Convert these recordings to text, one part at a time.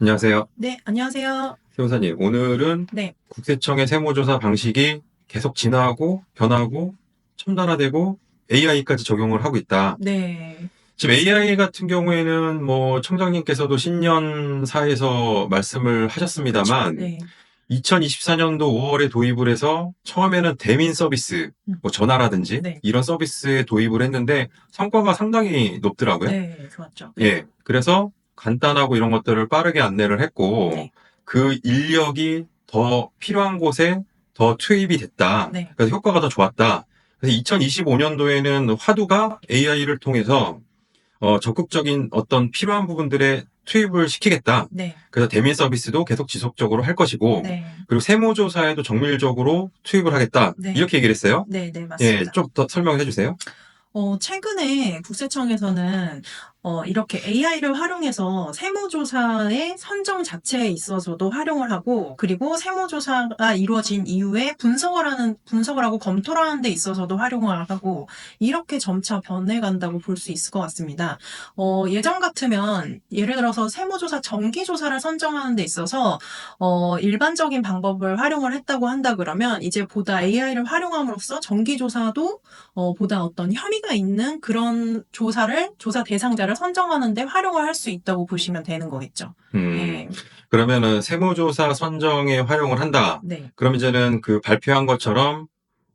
안녕하세요. 네, 안녕하세요. 세무사님, 오늘은 네. 국세청의 세무조사 방식이 계속 진화하고 변하고 첨단화되고 AI까지 적용을 하고 있다. 네. 지금 AI 같은 경우에는 뭐 청장님께서도 신년사에서 말씀을 하셨습니다만 네. 2024년도 5월에 도입을 해서 처음에는 대민 서비스, 음. 뭐 전화라든지 네. 이런 서비스에 도입을 했는데 성과가 상당히 높더라고요. 네, 좋았죠. 예. 그래서 간단하고 이런 것들을 빠르게 안내를 했고 네. 그 인력이 더 필요한 곳에 더 투입이 됐다. 네. 그래서 효과가 더 좋았다. 그래서 2025년도에는 화두가 AI를 통해서 어, 적극적인 어떤 필요한 부분들에 투입을 시키겠다. 네. 그래서 대민 서비스도 계속 지속적으로 할 것이고 네. 그리고 세무조사에도 정밀적으로 투입을 하겠다. 네. 이렇게 얘기를 했어요. 네, 네, 예, 맞습니다. 좀더 설명을 해주세요. 어, 최근에 국세청에서는 어, 이렇게 AI를 활용해서 세무조사의 선정 자체에 있어서도 활용을 하고, 그리고 세무조사가 이루어진 이후에 분석을 하는, 분석을 하고 검토를 하는 데 있어서도 활용을 하고, 이렇게 점차 변해간다고 볼 수 있을 것 같습니다. 어, 예전 같으면, 예를 들어서 세무조사 정기조사를 선정하는 데 있어서, 어, 일반적인 방법을 활용을 했다고 한다 그러면, 이제 보다 AI를 활용함으로써 정기조사도 어, 보다 어떤 혐의가 있는 그런 조사를, 조사 대상자를 선정하는데 활용을 할 수 있다고 보시면 되는 거겠죠. 음, 네. 그러면은 세무조사 선정에 활용을 한다. 네. 그럼 이제는 그 발표한 것처럼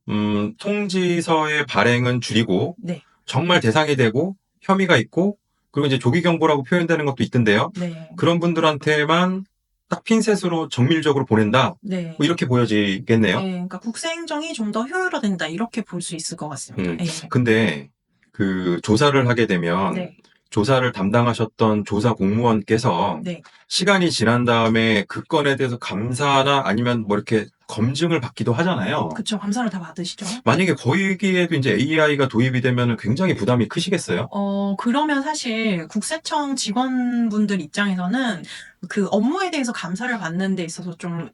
음, 통지서의 발행은 줄이고 네. 정말 대상이 되고 혐의가 있고 그리고 이제 조기 경보라고 표현되는 것도 있던데요. 네. 그런 분들한테만 딱 핀셋으로 정밀적으로 보낸다. 네. 뭐 이렇게 보여지겠네요. 네, 그러니까 국세 행정이 좀 더 효율화된다 이렇게 볼 수 있을 것 같습니다. 음. 네. 근데 그 조사를 하게 되면 네. 조사를 담당하셨던 조사 공무원께서 네. 시간이 지난 다음에 그 건에 대해서 감사나 아니면 뭐 이렇게 검증을 받기도 하잖아요. 그쵸, 감사를 다 받으시죠. 만약에 거기에도 이제 AI가 도입이 되면 굉장히 부담이 크시겠어요? 어, 그러면 사실 국세청 직원분들 입장에서는 그 업무에 대해서 감사를 받는 데 있어서 좀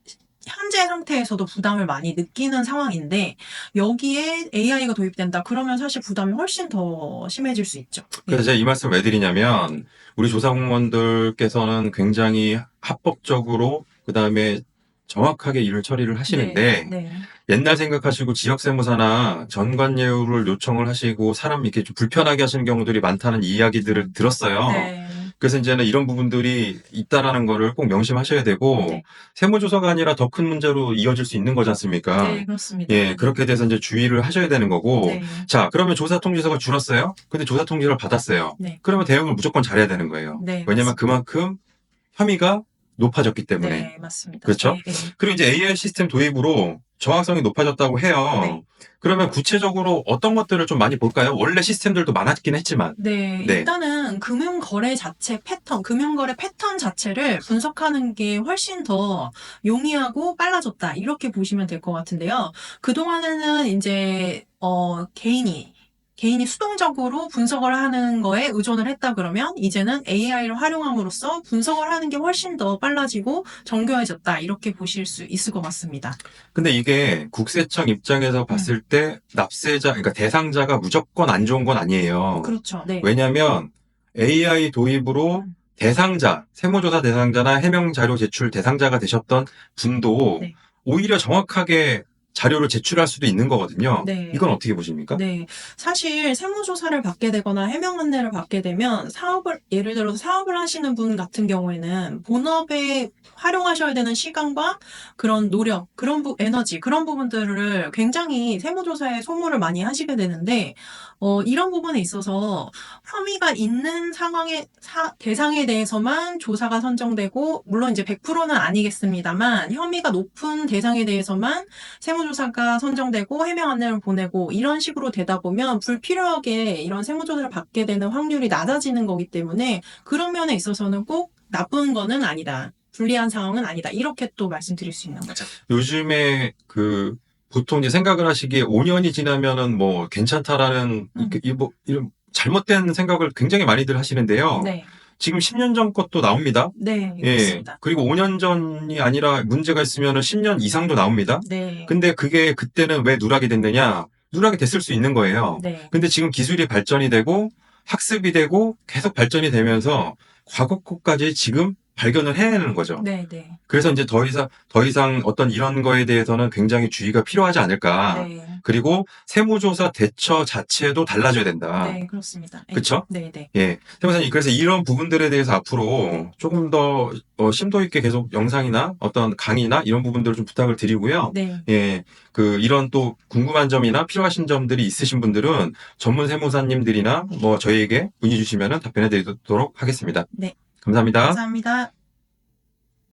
현재 상태에서도 부담을 많이 느끼는 상황인데 여기에 AI가 도입된다 그러면 사실 부담이 훨씬 더 심해질 수 있죠. 그래서 제가 이 말씀 왜 드리냐면 우리 조사 공무원들께서는 굉장히 합법적으로 그 다음에 정확하게 일을 처리를 하시는데 네, 네. 옛날 생각하시고 지역 세무사나 전관예우를 요청을 하시고 사람 이렇게 좀 불편하게 하시는 경우들이 많다는 이야기들을 들었어요. 네. 그래서 이제는 이런 부분들이 있다라는 거를 꼭 명심하셔야 되고 네. 세무조사가 아니라 더 큰 문제로 이어질 수 있는 거지 않습니까? 네, 그렇습니다. 예, 그렇게 돼서 이제 주의를 하셔야 되는 거고 네. 자, 그러면 조사 통지서가 줄었어요? 근데 조사 통지를 받았어요. 네. 그러면 대응을 무조건 잘해야 되는 거예요. 네, 왜냐면. 그만큼 혐의가 높아졌기 때문에. 네, 맞습니다. 그렇죠? 네, 네. 그리고 이제 AI 시스템 도입으로 정확성이 높아졌다고 해요. 네. 그러면 구체적으로 어떤 것들을 좀 많이 볼까요? 원래 시스템들도 많았긴 했지만. 네, 네. 일단은 금융 거래 자체 패턴, 금융 거래 패턴 자체를 분석하는 게 훨씬 더 용이하고 빨라졌다. 이렇게 보시면 될 것 같은데요. 그동안에는 이제, 어, 개인이, 개인이 수동적으로 분석을 하는 거에 의존을 했다 그러면 이제는 AI를 활용함으로써 분석을 하는 게 훨씬 더 빨라지고 정교해졌다. 이렇게 보실 수 있을 것 같습니다. 근데 이게 국세청 입장에서 봤을 때 납세자, 그러니까 대상자가 무조건 안 좋은 건 아니에요. 그렇죠. 네. 왜냐하면 AI 도입으로 음. 대상자, 세무조사 대상자나 해명 자료 제출 대상자가 되셨던 분도 네. 오히려 정확하게 자료를 제출할 수도 있는 거거든요. 네. 이건 어떻게 보십니까? 네. 사실 세무조사를 받게 되거나 해명 안내를 받게 되면 사업을, 예를 들어서 사업을 하시는 분 같은 경우에는 본업에 활용하셔야 되는 시간과 그런 노력, 그런 부, 에너지, 그런 부분들을 굉장히 세무조사에 소모를 많이 하시게 되는데, 어, 이런 부분에 있어서 혐의가 있는 상황의, 사, 대상에 대해서만 조사가 선정되고, 물론 이제 100%는 아니겠습니다만, 혐의가 높은 대상에 대해서만 세무 조사가 선정되고 해명 안내를 보내고 이런 식으로 되다 보면 불필요하게 이런 세무조사를 받게 되는 확률이 낮아지는 거기 때문에 그런 면에 있어서는 꼭 나쁜 거는 아니다. 불리한 상황은 아니다. 이렇게 또 말씀드릴 수 있는 거죠. 요즘에 그 보통 이제 생각을 하시기에 5년이 지나면은 뭐 괜찮다라는 음. 이, 이, 뭐, 이런 잘못된 생각을 굉장히 많이들 하시는데요. 네. 지금 10년 전 것도 나옵니다. 네. 예. 그렇습니다. 그리고 5년 전이 아니라 문제가 있으면은 10년 이상도 나옵니다. 네. 근데 그게 그때는 왜 누락이 됐느냐? 누락이 됐을 수 있는 거예요. 네. 근데 지금 기술이 발전이 되고 학습이 되고 계속 발전이 되면서 과거 것까지 지금 발견을 해내는 거죠. 네, 네. 그래서 이제 더 이상 더 이상 어떤 이런 거에 대해서는 굉장히 주의가 필요하지 않을까. 네. 그리고 세무조사 대처 자체도 달라져야 된다. 네, 그렇습니다. 네. 그쵸? 네, 네. 예, 세무사님 그래서 이런 부분들에 대해서 앞으로 조금 더 어, 심도 있게 계속 영상이나 어떤 강의나 이런 부분들을 좀 부탁을 드리고요. 네. 예, 그 이런 또 궁금한 점이나 필요하신 점들이 있으신 분들은 전문 세무사님들이나 뭐 저희에게 문의 주시면 답변해 드리도록 하겠습니다. 네. 감사합니다. 감사합니다.